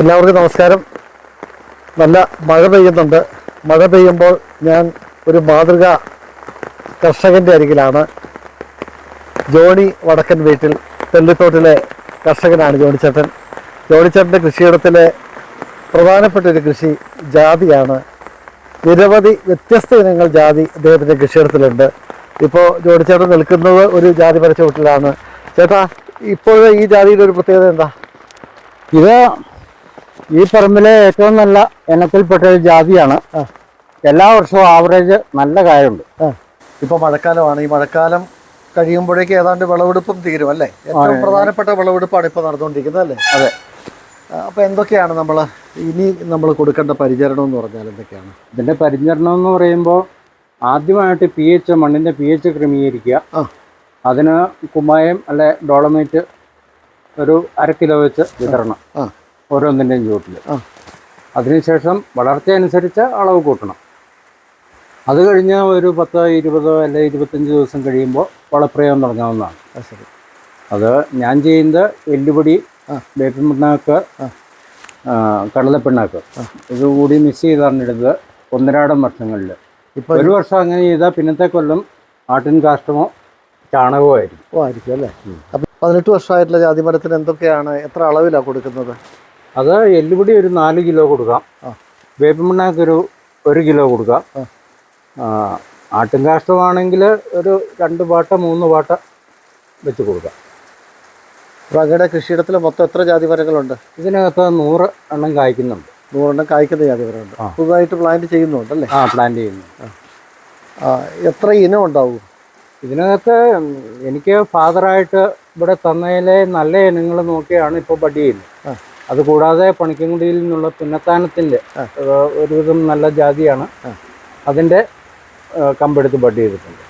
എല്ലാവർക്കും നമസ്കാരം. നല്ല മഴ പെയ്യുന്നുണ്ട്. മഴ പെയ്യുമ്പോൾ ഞാൻ ഒരു മാതൃക കർഷകന്റെ അരികിലാണ്. ജോണി വടക്കൻ വീട്ടിൽ തെള്ളിത്തോട്ടിലെ കർഷകനാണ് ജോണിച്ചേട്ടൻ. ജോണിച്ചേട്ടന്റെ കൃഷിയിടത്തിലെ പ്രധാനപ്പെട്ട ഒരു കൃഷി ജാതിയാണ്. നിരവധി വ്യത്യസ്ത ഇനങ്ങൾ ജാതി അദ്ദേഹത്തിന്റെ കൃഷിയിടത്തിലുണ്ട്. ഇപ്പോൾ ജോണിച്ചേട്ടൻ നിൽക്കുന്നത് ഒരു ജാതി പരച്ച വീട്ടിലാണ്. ചേട്ടാ ഇപ്പോൾ ഈ ജാതിയുടെ ഒരു പ്രത്യേകത എന്താ? ഇത് ഈ പറമ്പിലെ ഏറ്റവും നല്ല ഇനത്തിൽപ്പെട്ട ഒരു ജാതിയാണ്. എല്ലാ വർഷവും ആവറേജ് നല്ല കായുണ്ട് ഇപ്പൊ മഴക്കാലമാണ്. ഈ മഴക്കാലം കഴിയുമ്പോഴേക്ക് ഏതാണ്ട് വിളവെടുപ്പും തീരും അല്ലേ? ഏറ്റവും പ്രധാനപ്പെട്ട വിളവെടുപ്പാണ് ഇപ്പൊ നടന്നുകൊണ്ടിരിക്കുന്നത് അല്ലേ? അതെ. അപ്പൊ എന്തൊക്കെയാണ് നമ്മൾ ഇനി നമ്മൾ കൊടുക്കേണ്ട പരിചരണം എന്ന് പറഞ്ഞാൽ എന്തൊക്കെയാണ്? ഇതിന്റെ പരിചരണം എന്ന് പറയുമ്പോൾ ആദ്യമായിട്ട് പി എച്ച് മണ്ണിന്റെ പി എച്ച് ക്രമീകരിക്കുക. അതിന് കുമ്മായം അല്ലെ ഡോളമേറ്റ് ഒരു അര കിലോ വെച്ച് വിതരണം. ഓരോന്നിന്റെയും ചുവട്ടിൽ ആ. അതിനുശേഷം വളർച്ച അനുസരിച്ച് അളവ് കൂട്ടണം. അത് കഴിഞ്ഞ് ഒരു പത്തോ ഇരുപതോ അല്ലെ ഇരുപത്തഞ്ച് ദിവസം കഴിയുമ്പോൾ വളപ്രയോഗം തുടങ്ങാവുന്നതാണ്. ശരി. അത് ഞാൻ ചെയ്യുന്നത് എല്ലുപൊടി. വേപ്പിൻ പിണ്ണാക്ക് കടലപ്പിണ്ണാക്ക്. ഇത് ഇതുകൂടി മിക്സ് ചെയ്താണ് ഇടുന്നത് ഒന്നരാടം വർഷങ്ങളിൽ ഇപ്പോൾ ഒരു വർഷം അങ്ങനെ ചെയ്താൽ പിന്നത്തെ കൊല്ലം ആട്ടിൻ കാഷ്ടമോ ചാണകമോ ആയിരിക്കും. ഓ ആയിരിക്കും അല്ലേ? അപ്പം പതിനെട്ട് വർഷമായിട്ടുള്ള ജാതി മരത്തിന് എന്തൊക്കെയാണ് എത്ര അളവിലാണ് കൊടുക്കുന്നത്? അത് എല്ലുപൊടി ഒരു നാല് കിലോ കൊടുക്കാം. വേപ്പിൻ പിണ്ണാക്ക് ഒരു ഒരു കിലോ കൊടുക്കാം. ആ. ആ, ആട്ടിൻ കാഷ്ടമാണെങ്കിൽ ഒരു രണ്ട് പാട്ട മൂന്ന് പാട്ട വെച്ച് കൊടുക്കാം. അപ്പോൾ അങ്ങയുടെ കൃഷിയിടത്തിൽ മൊത്തം എത്ര ജാതി മരങ്ങളുണ്ട് ഇതിനകത്ത് നൂറ് എണ്ണം കായ്ക്കുന്നുണ്ട്. നൂറെണ്ണം കായ്ക്കുന്ന ജാതി മരമുണ്ട്. പുതുതായിട്ട് പ്ലാന്റ് ചെയ്യുന്നുണ്ട് അല്ലേ ആ പ്ലാന്റ് ചെയ്യുന്നു ആ, എത്ര ഇനം ഉണ്ടാവും? ഇതിനകത്ത് എനിക്ക് ഫാദറായിട്ട് ഇവിടെ തന്നതിലെ നല്ല ഇനങ്ങൾ നോക്കിയാണ് ഇപ്പോൾ ബഡ് ചെയ്യുന്നത്. ആ. അതുകൂടാതെ പണിക്കൻകുടിയിൽ നിന്നുള്ള പിന്നത്താനത്തിന്റെ ഒരുവിധം നല്ല ജാതിയാണ്. അതിന്റെ കമ്പെടുത്ത് ബഡ് ചെയ്തിട്ടുണ്ട്.